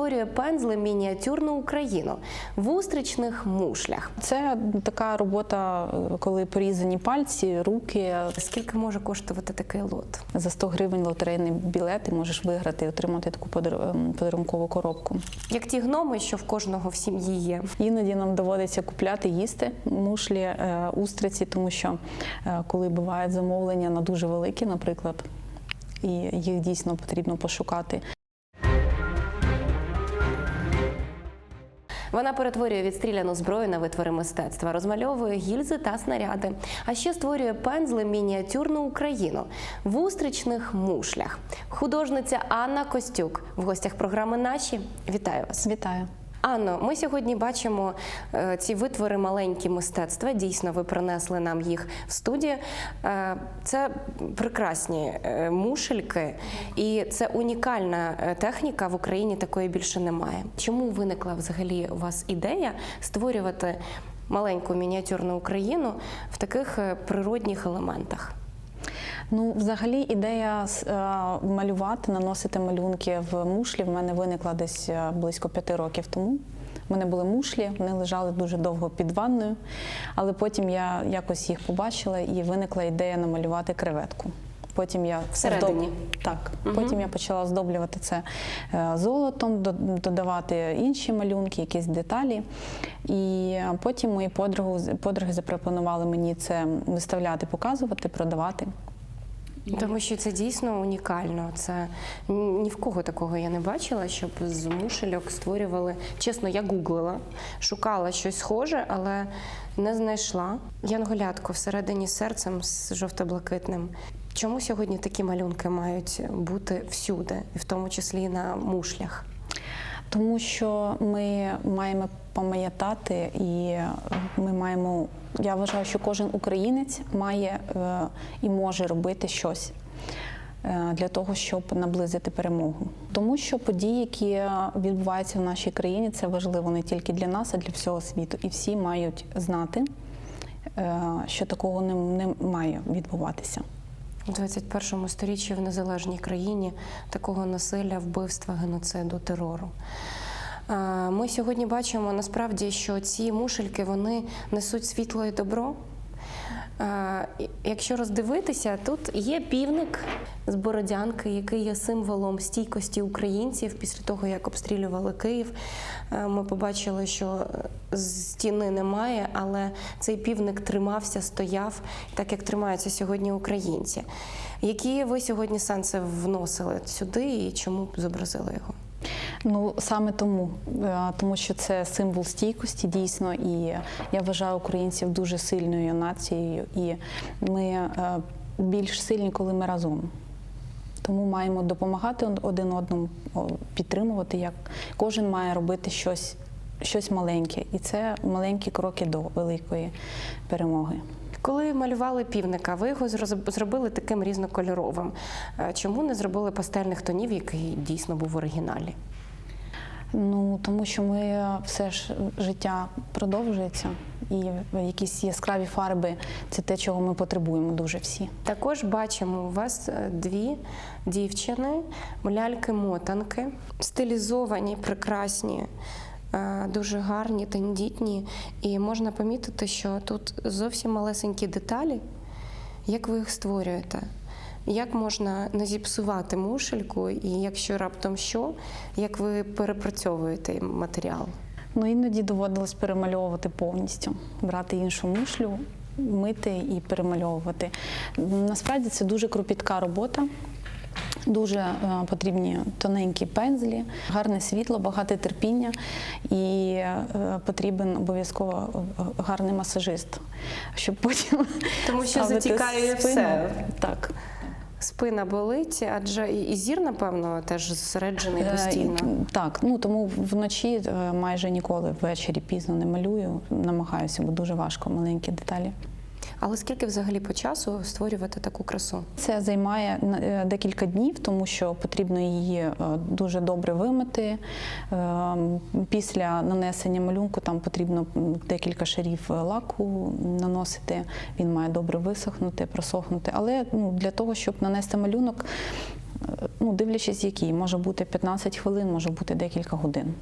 створює пензли мініатюрну Україну в устричних мушлях. Це така робота, коли порізані пальці, руки. Скільки може коштувати такий лот? За 100 гривень лотерейний білет і можеш виграти і отримати таку ем, подарункову коробку. Як ті гноми, що в кожного в сім'ї є. Іноді нам доводиться купляти їсти мушлі, е, устриці, тому що е, коли бувають замовлення на дуже великі, наприклад, і їх дійсно потрібно пошукати. Вона перетворює відстріляну зброю на витвори мистецтва, розмальовує гільзи та снаряди, а ще створює пензли мініатюрну Україну в устричних мушлях. Художниця Анна Костюк в гостях програми Наші. Вітаю вас. Вітаю! Анно, ми сьогодні бачимо е, ці витвори маленькі мистецтва. Дійсно, ви принесли нам їх в студію. Е, це прекрасні е, мушельки, і це унікальна техніка. В Україні такої більше немає. Чому виникла взагалі у вас ідея створювати маленьку мініатюрну Україну в таких природних елементах? Ну, взагалі, ідея е, малювати, наносити малюнки в мушлі в мене виникла десь е, близько п'яти років тому. У мене були мушлі, вони лежали дуже довго під ванною, але потім я якось їх побачила і виникла ідея намалювати креветку. Потім я Всередині? Так, потім я почала оздоблювати це е, золотом, додавати інші малюнки, якісь деталі. І потім мої подруги, подруги запропонували мені це виставляти, показувати, продавати. Тому що це дійсно унікально. Це ні в кого такого я не бачила, щоб з мушельок створювали. Чесно, я гуглила, шукала щось схоже, але не знайшла. Янголятко всередині серцем з жовто-блакитним. Чому сьогодні такі малюнки мають бути всюди, і в тому числі на мушлях? Тому що ми маємо пам'ятати, і ми маємо. Я вважаю, що кожен українець має е, і може робити щось е, для того, щоб наблизити перемогу. Тому що події, які відбуваються в нашій країні, це важливо не тільки для нас, а для всього світу. І всі мають знати, е, що такого не, не має відбуватися. У 21 сторіччі в незалежній країні такого насилля, вбивства, геноциду, терору. Ми сьогодні бачимо насправді, що ці мушельки вони несуть світло і добро. Е, Якщо роздивитися, тут є півник з Бородянки, який є символом стійкості українців після того, як обстрілювали Київ. Е, Ми побачили, що е, стіни немає, але цей півник тримався, стояв, так як тримаються сьогодні українці. Які ви сьогодні сенси вносили сюди і чому зобразили його? Ну саме тому, е, тому що це символ стійкості, дійсно, і я вважаю українців дуже сильною нацією, і ми е, більш сильні, коли ми разом. Тому маємо допомагати один одному, підтримувати. Як кожен має робити щось, щось маленьке, і це маленькі кроки до великої перемоги. Коли малювали півника, ви його зробили таким різнокольоровим. Е, Чому не зробили пастельних тонів, який дійсно був в оригіналі? Ну тому що ми все ж життя продовжується, і якісь яскраві фарби це те, чого ми потребуємо дуже всі. Також бачимо у вас е, дві дівчини, ляльки-мотанки, стилізовані, прекрасні, е, дуже гарні, тендітні. І можна помітити, що тут зовсім малесенькі деталі. Як ви їх створюєте? Як можна не зіпсувати мушельку, і якщо раптом що, як ви перепрацьовуєте матеріал? Ну іноді доводилось перемальовувати повністю, брати іншу мушлю, мити і перемальовувати. Насправді це дуже кропітка робота. Дуже е, потрібні тоненькі пензлі, гарне світло, багато терпіння і е, потрібен обов'язково е, гарний масажист, щоб потім Тому що затікає спину. все. Так. Спина болить, адже і зір, напевно, теж зосереджений Е, постійно. Так, ну тому вночі е, майже ніколи ввечері пізно не малюю, намагаюся, бо дуже важко маленькі деталі. Але скільки взагалі по часу створювати таку красу? Це займає е, декілька днів, тому що потрібно її е, дуже добре вимити. Е, Після нанесення малюнку там потрібно декілька шарів лаку наносити. Він має добре висохнути, просохнути. Але ну, для того, щоб нанести малюнок, Ну, дивлячись, який. Може бути 15 хвилин, може бути декілька годин.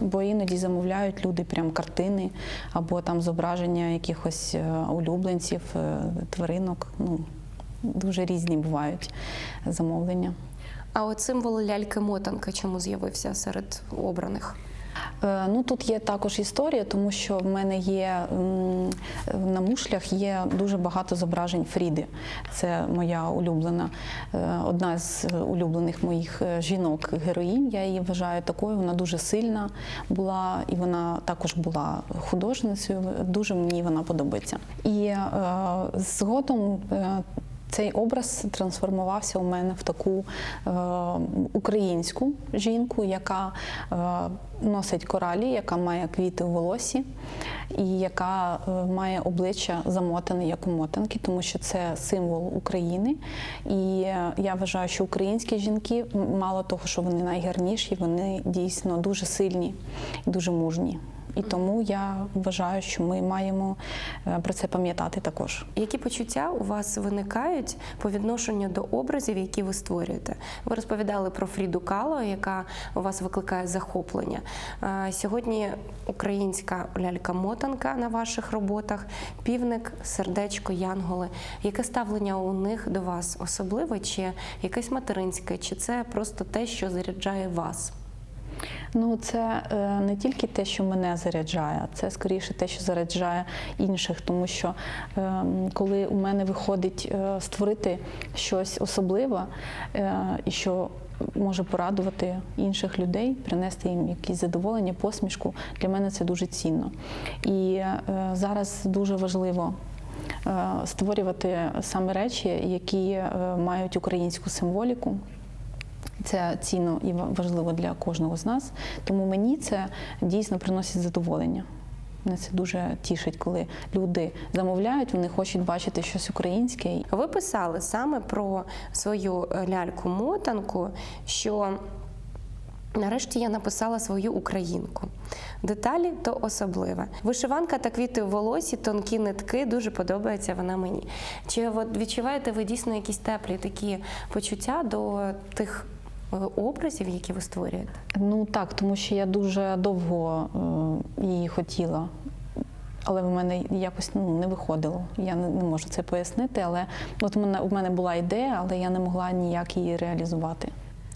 Бо іноді замовляють люди прям картини або там зображення якихось е, улюбленців, е, тваринок. Ну, дуже різні бувають замовлення. А от символ ляльки-мотанки чому з'явився серед обраних? Е, Ну тут є також історія, тому що в мене є на мушлях є дуже багато зображень Фріди. Це моя улюблена, е, одна з улюблених моїх е, жінок героїнь. Я її вважаю такою. Вона дуже сильна була, і вона також була художницею. Дуже мені вона подобається. І згодом. Цей образ трансформувався у мене в таку е, українську жінку, яка е, носить коралі, яка має квіти у волосі, і яка е, має обличчя замотане як у мотанки, тому що це символ України. І е, я вважаю, що українські жінки, мало того, що вони найгарніші, вони дійсно дуже сильні і дуже мужні. І тому я вважаю, що ми маємо е, про це пам'ятати також. Які почуття у вас виникають по відношенню до образів, які ви створюєте? Ви розповідали про Фріду Кало, яка у вас викликає захоплення. Сьогодні українська лялька-мотанка на ваших роботах, півник, сердечко, янголи. Яке ставлення у них до вас особливе, чи якесь материнське, чи це просто те, що заряджає вас? Ну, це е, не тільки те, що мене заряджає, це скоріше те, що заряджає інших. Тому що е, коли у мене виходить е, створити щось особливе е, і що може порадувати інших людей, принести їм якісь задоволення, посмішку, для мене це дуже цінно. І зараз дуже важливо. Створювати саме речі, які мають українську символіку, це цінно і ва- важливо для кожного з нас. Тому мені це дійсно приносить задоволення. Мене це дуже тішить, коли люди замовляють, вони хочуть бачити щось українське. Ви писали саме про свою е, ляльку-мотанку, що нарешті я написала свою українку. Деталі то особливе. Вишиванка та квіти в волосі, тонкі нитки, дуже подобається вона мені. Чи от відчуваєте ви дійсно якісь теплі такі почуття до тих образів, які ви створюєте? Ну так, тому що я дуже довго е, її хотіла. Але в мене якось ну, не виходило. Я не, не можу це пояснити. Але от у мене, у мене була ідея, але я не могла ніяк її реалізувати.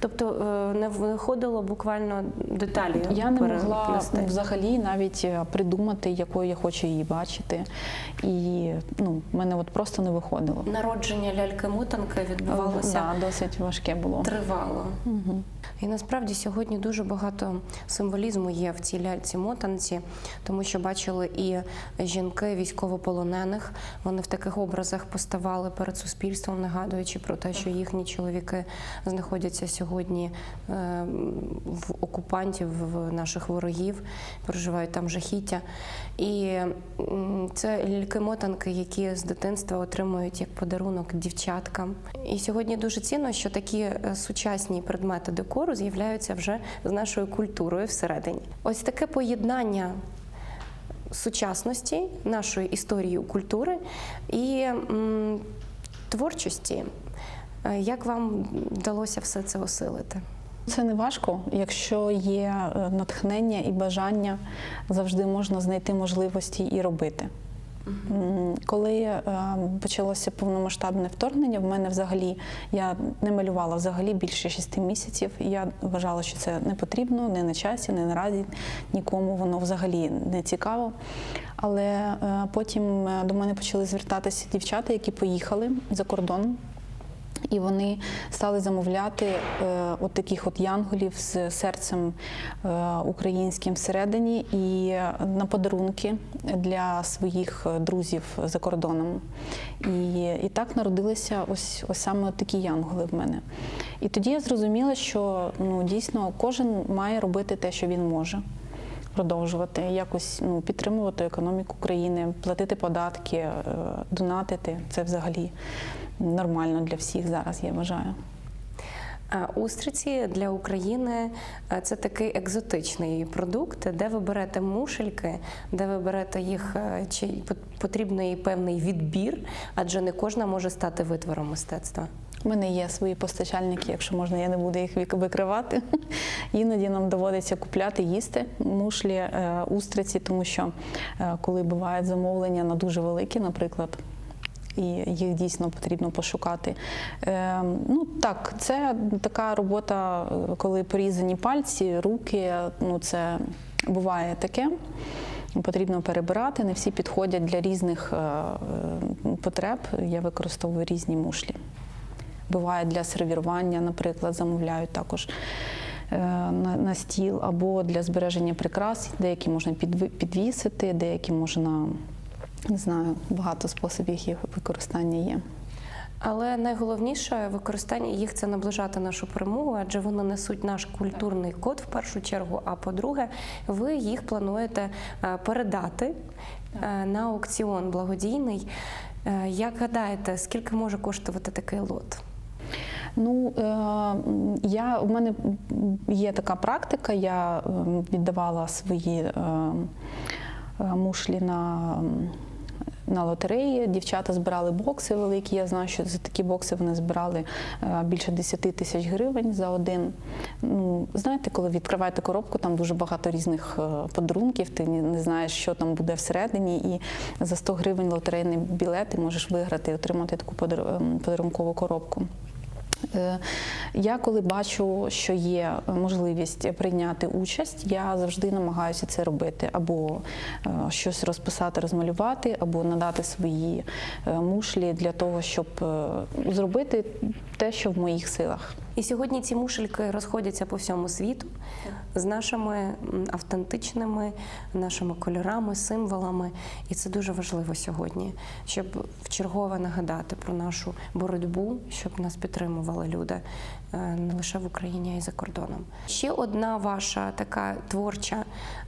Тобто е, не виходило буквально деталі. Я не могла взагалі навіть е, придумати, якою я хочу її бачити. І ну, в мене от просто не виходило. Народження ляльки-мотанки відбувалося Да, досить важке було. тривало. Угу. І насправді сьогодні дуже багато символізму є в цій ляльці мотанці, тому що бачили і жінки військовополонених. Вони в таких образах поставали перед суспільством, нагадуючи про те, що їхні чоловіки знаходяться сьогодні е, в окупантів, в наших ворогів, проживають там жахіття. І це ляльки-мотанки, які з дитинства отримують як подарунок дівчаткам. І сьогодні дуже цінно, що такі е, сучасні предмети декору з'являються вже з нашою культурою всередині. Ось таке поєднання сучасності, нашої історії культури і м, творчості. Е, Як вам вдалося все це осилити? Це не важко. Якщо є е, натхнення і бажання, завжди можна знайти можливості і робити. Коли е, почалося повномасштабне вторгнення, в мене взагалі я не малювала взагалі більше шести місяців. Я вважала, що це не потрібно, не на часі, не наразі нікому воно взагалі не цікаво. Але потім до мене почали звертатися дівчата, які поїхали за кордон. І вони стали замовляти е, от таких от янголів з серцем е, українським всередині і на подарунки для своїх е, друзів за кордоном. І, і так народилися ось, ось саме такі янголи в мене. І тоді я зрозуміла, що ну, дійсно кожен має робити те, що він може. Продовжувати якось ну, підтримувати економіку країни, платити податки, донатити це взагалі нормально для всіх зараз, я вважаю. Устриці для України е, це такий екзотичний продукт, де ви берете мушельки, де ви берете їх, е, чи пот- потрібний певний відбір, адже не кожна може стати витвором мистецтва. У мене є свої постачальники, якщо можна, я не буду їх вик- викривати. Іноді нам доводиться купляти, їсти мушлі, е, устриці, тому що коли бувають замовлення на дуже великі, наприклад. І їх дійсно потрібно пошукати. Е, ну так, це така робота, коли порізані пальці, руки. Ну це буває таке. Потрібно перебирати. Не всі підходять для різних е, потреб. Я використовую різні мушлі. Буває для сервірування, наприклад, замовляють також е, на, стіл або для збереження прикрас. Деякі можна підвісити, деякі можна, не знаю, багато способів їх використання є. Але найголовніше використання їх це наближати нашу перемогу, адже вони несуть наш культурний код в першу чергу. А по-друге, ви їх плануєте е, передати е, на аукціон благодійний. Е, Як гадаєте, скільки може коштувати такий лот? Ну, я, у мене є така практика, я е, віддавала свої е, е, мушлі на, на лотереї. Дівчата збирали бокси великі. Я знаю, що за такі бокси вони збирали е, більше 10 тисяч гривень за один. Ну, знаєте, коли відкриваєте коробку, там дуже багато різних е, подарунків, ти не знаєш, що там буде всередині, і за 100 гривень лотерейний білет ти можеш виграти і отримати таку ем, подарункову коробку. Е, Я коли бачу, що є можливість прийняти участь, я завжди намагаюся це робити, або е, щось розписати, розмалювати, або надати свої е, мушлі для того, щоб зробити те, що в моїх силах. І сьогодні ці мушельки розходяться по всьому світу з нашими автентичними, нашими кольорами, символами. І це дуже важливо сьогодні, щоб вчергове нагадати про нашу боротьбу, щоб нас підтримували люди е, не лише в Україні, а й за кордоном. Ще одна ваша така творча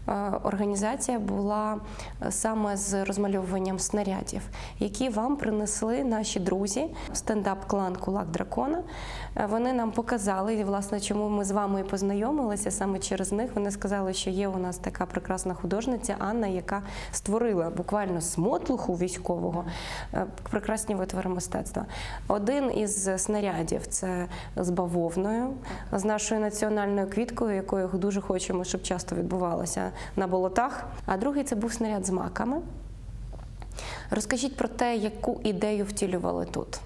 е, організація була е, саме з розмальовуванням снарядів, які вам принесли наші друзі, стендап-клан Кулак Дракона. Вони нам показали, і власне, чому ми з вами і познайомилися саме через них. Вони сказали, що є у нас така прекрасна художниця Анна, яка створила буквально з мотлуху військового е, прекрасні витвори мистецтва. Один із снарядів це з бавовною, з нашою національною квіткою, якою дуже хочемо, щоб часто відбувалося на болотах. А другий це був снаряд з маками. Розкажіть про те, яку ідею втілювали тут.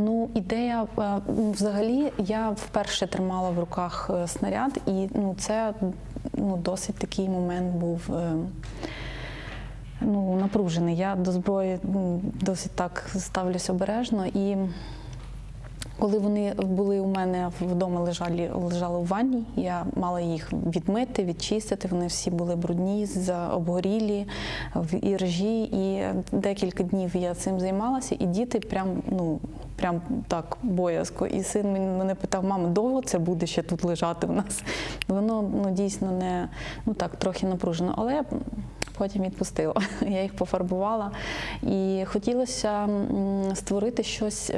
Ну, ідея е, взагалі, я вперше тримала в руках е, снаряд, і ну, це ну, досить такий момент був. е, Ну, напружений. Я до зброї досить так ставлюсь обережно. І коли вони були у мене вдома лежали, лежали в ванні, я мала їх відмити, відчистити. Вони всі були брудні, обгорілі в іржі. І декілька днів я цим займалася, і діти прям, ну, прям так боязко. І син мен- мене питав, мамо, довго це буде ще тут лежати в нас? Воно ну, дійсно не ну так, трохи напружено. Але потім відпустила. Я їх пофарбувала. І хотілося створити щось.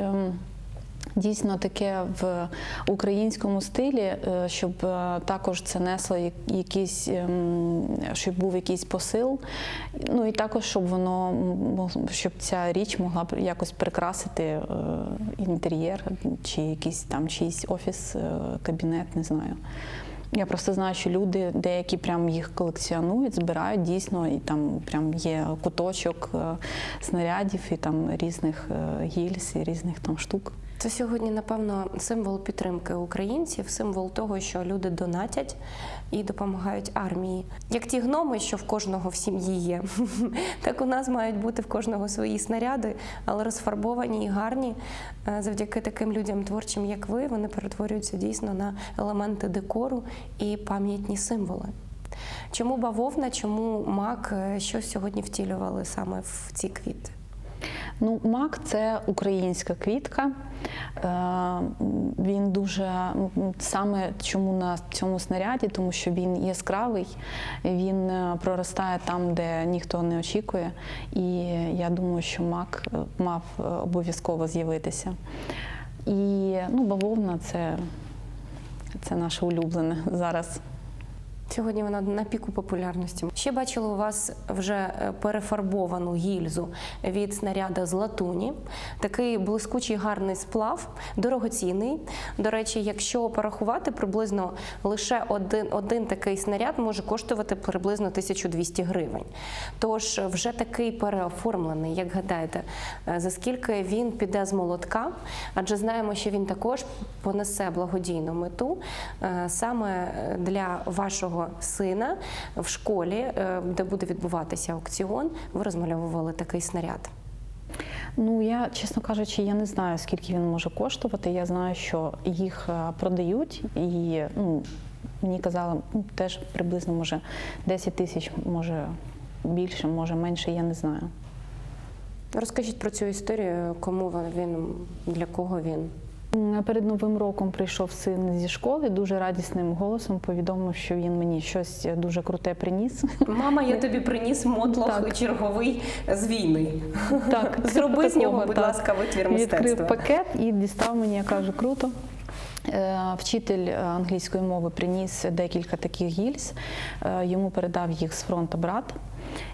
Дійсно таке в українському стилі, е, щоб е, також це несло якийсь, ем, щоб був якийсь посил. Ну і також, щоб воно щоб ця річ могла якось прикрасити е, інтер'єр чи якийсь там чийсь офіс, кабінет, не знаю. Я просто знаю, що люди деякі прям їх колекціонують, збирають дійсно, і там прям є куточок снарядів і там різних гільз і різних там штук. Це сьогодні, напевно, символ підтримки українців, символ того, що люди донатять і допомагають армії. Як ті гноми, що в кожного в сім'ї є, так у нас мають бути в кожного свої снаряди, але розфарбовані і гарні. Е, Завдяки таким людям творчим, як ви, вони перетворюються дійсно на елементи декору і пам'ятні символи. Чому бавовна, чому мак, е, що сьогодні втілювали саме в ці квіти? Ну, мак це українська квітка. Е, Він дуже саме чому на цьому снаряді, тому що він яскравий, він е, проростає там, де ніхто не очікує. І я думаю, що мак е, мав обов'язково з'явитися. І ну, бавовна це, це наше улюблене зараз. Сьогодні вона на піку популярності. Ще бачила у вас вже е, перефарбовану гільзу від снаряда з латуні. Такий блискучий гарний сплав, дорогоцінний. До речі, якщо порахувати, приблизно лише один, один такий снаряд може коштувати приблизно 1200 гривень. Тож вже такий переоформлений, як гадаєте, е, за скільки він піде з молотка? Адже знаємо, що він також понесе благодійну мету е, саме для вашого сина в школі, е, де буде відбуватися аукціон. Ви розмальовували такий снаряд. Ну я, чесно кажучи, я не знаю, скільки він може коштувати. Я знаю, що їх е, продають, і ну, мені казали, ну, теж приблизно може 10 тисяч, може більше, може менше, я не знаю. Розкажіть про цю історію, кому він, для кого він. Перед новим роком прийшов син зі школи, дуже радісним голосом повідомив, що він мені щось дуже круте приніс. Мама, я тобі приніс мотлох Так. черговий з війни. Так, Зроби з нього, будь так. ласка, витвір мистецтва. Відкрив пакет і дістав мені, я кажу, круто. Е, Вчитель е, англійської мови приніс декілька таких гільз, е, йому передав їх з фронту брат.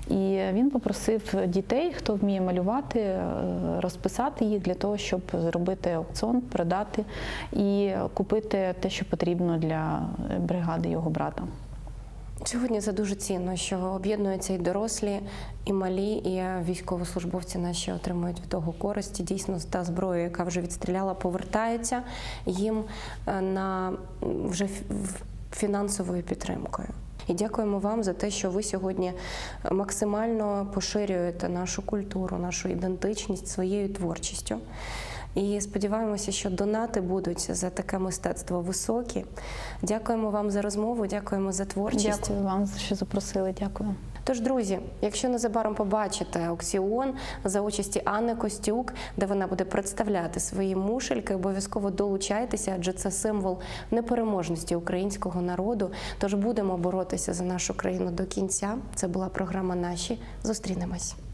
І він попросив дітей, хто вміє малювати, е, розписати їх для того, щоб зробити аукціон, продати і купити те, що потрібно для бригади його брата. Сьогодні це дуже цінно, що об'єднуються і дорослі, і малі, і військовослужбовці наші отримують від того користі. Дійсно, та зброя, яка вже відстріляла, повертається їм е, на вже фінансовою підтримкою. І дякуємо вам за те, що ви сьогодні максимально поширюєте нашу культуру, нашу ідентичність своєю творчістю. І сподіваємося, що донати будуть за таке мистецтво високі. Дякуємо вам за розмову, дякуємо за творчість. Дякую вам, що запросили. Дякую. Тож, друзі, якщо незабаром побачите аукціон за участі Анни Костюк, де вона буде представляти свої мушельки, обов'язково долучайтеся, адже це символ непереможності українського народу. Тож будемо боротися за нашу країну до кінця. Це була програма Наші. Зустрінемось.